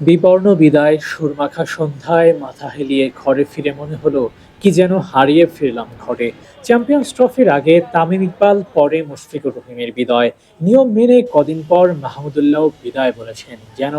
বিবর্ণ বিদায়, সুরমাখা সন্ধ্যায় মাথা হেলিয়ে ঘরে ফিরে মনে হলো কি যেন হারিয়ে ফিরলাম ঘরে। চ্যাম্পিয়ন্স ট্রফির আগে তামিম ইকবাল, পরে মুশফিকুর রহিমের বিদায়। নিয়ম মেনে কদিন পর মাহমুদুল্লাহ বিদায় বলেছেন, যেন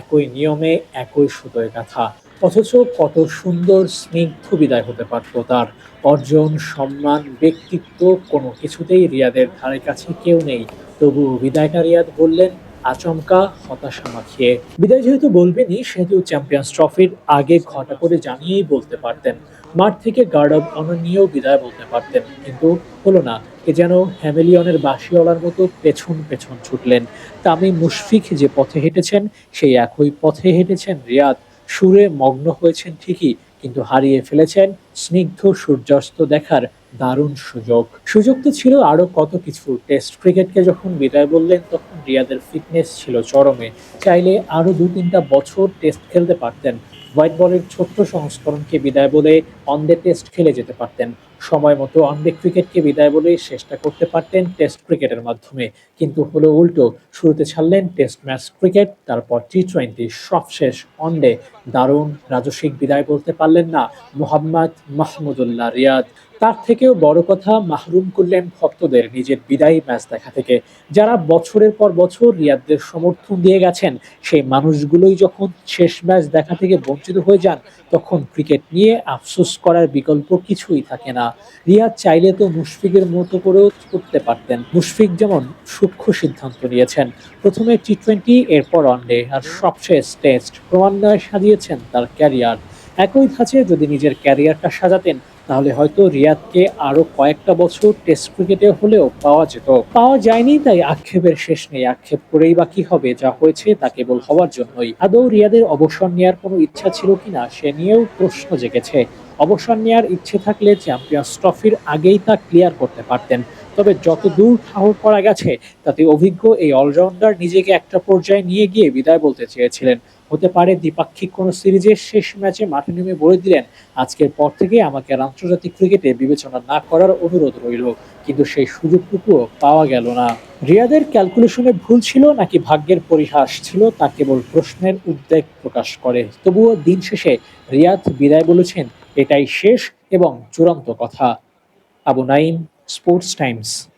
একই নিয়মে একই সুতোয় গাথা। অথচ কত সুন্দর, স্নিগ্ধ বিদায় হতে পারত তার। অর্জন, সম্মান, ব্যক্তিত্ব কোনো কিছুতেই রিয়াদের ধারে কাছে কেউ নেই। তবু বিদায়টা রিয়াদ বললেন আচমকা হতাশা মাখিয়ে। বিদায় যেহেতু বলবেনই, সেহেতু চ্যাম্পিয়ন্স ট্রফির আগে ঘটা করে জানিয়েই বলতে পারতেন। মাঠ থেকে গার্ড অব অনার নিয়েও বিদায় বলতে পারতেন। কিন্তু হলো না এ যেন হ্যামেলিয়নের বাসিওয়ালার মতো পেছন পেছন ছুটলেন। তামিম মুশফিক যে পথে হেঁটেছেন, সেই একই পথে হেঁটেছেন রিয়াদ। সুরে মগ্ন হয়েছেন ঠিকই, কিন্তু হারিয়ে ফেলেছেন স্নিগ্ধ সূর্যাস্ত দেখার দারুণ সুযোগ। সুযোগ তো ছিল আরও কত কিছু। টেস্ট ক্রিকেটকে যখন বিদায় বললেন, তখন রিয়াদের ফিটনেস ছিল চরমে। চাইলে আরও দু তিনটা বছর টেস্ট খেলতে পারতেন। হোয়াইট বলের ছোট্ট সংস্করণকে বিদায় বলে অনডে টেস্ট খেলে যেতে পারতেন। সময় মতো অনডে ক্রিকেটকে বিদায় বলে চেষ্টা করতে পারতেন টেস্ট ক্রিকেটের মাধ্যমে। কিন্তু হলো উল্টো, শুরুতে ছাড়লেন টেস্ট ম্যাচ ক্রিকেট তারপর টি টোয়েন্টি সবশেষ ওয়ানডে দারুণ রাজস্বিক বিদায় বলতে পারলেন না, মোহাম্মদ মাহমুদুল্লাহ রিয়াদ। তার থেকেও বড় কথা মাহরুম করলেন ভক্তদের নিজের বিদায়ী ম্যাচ দেখা থেকে। যারা বছরের পর বছর রিয়াদদের সমর্থন দিয়ে গেছেন, সেই মানুষগুলোই যখন শেষ ম্যাচ দেখা থেকে বঞ্চিত হয়ে যান, তখন ক্রিকেট নিয়ে আফসোস করার বিকল্প কিছুই থাকে না। রিয়াদ চাইলে তো মুশফিকের মতো করেও করতে পারতেন। মুশফিক যেমন সূক্ষ্ম সিদ্ধান্ত নিয়েছেন। প্রথমে টি টোয়েন্টি এরপর ওয়ানডে, আর সবশেষ টেস্ট ক্রমান্বয়ে সাজিয়েছেন তার ক্যারিয়ার। একই ধাঁচে যদি নিজের ক্যারিয়ারটা সাজাতেন তাহলে হয়তো রিয়াদকে আরও কয়েকটা বছর টেস্ট ক্রিকেটে হলেও পাওয়া যেত। পাওয়া যায়নি, তাই আক্ষেপের শেষ নেই। আক্ষেপ করেই বা কি হবে, যা হয়েছে তা কেবল হওয়ার জন্যই। আদৌ রিয়াদের অবসর নেওয়ার কোনো ইচ্ছা ছিল কিনা, সে নিয়েও প্রশ্ন জেগেছে। অবসর নেওয়ার ইচ্ছে থাকলে চ্যাম্পিয়ন্স ট্রফির আগেই তা ক্লিয়ার করতে পারতেন। তবে যত দূর ঠাহর করা গেছে, তাতে অভিজ্ঞ এই অলরাউন্ডার নিজেকে একটা পর্যায়ে নিয়ে গিয়ে বিদায় বলতে চেয়েছিলেন। হতে পারে দ্বিপাক্ষিক কোনো সিরিজের শেষ ম্যাচে মাঠে নেমে বলে দিলেন, আজকের পর থেকে আমাকে আর আন্তর্জাতিক ক্রিকেটে বিবেচনা না করার অনুরোধ রইল। কিন্তু সেই সুযোগটুকুও পাওয়া গেল না। রিয়াদের ক্যালকুলেশনে ভুল ছিল নাকি ভাগ্যের পরিহাস ছিল, তা কেবল প্রশ্নের উদ্বেগ প্রকাশ করে। তবুও দিন শেষে রিয়াদ বিদায় বলেছেন, এটাই শেষ এবং চূড়ান্ত কথা। Abu Naim sports times.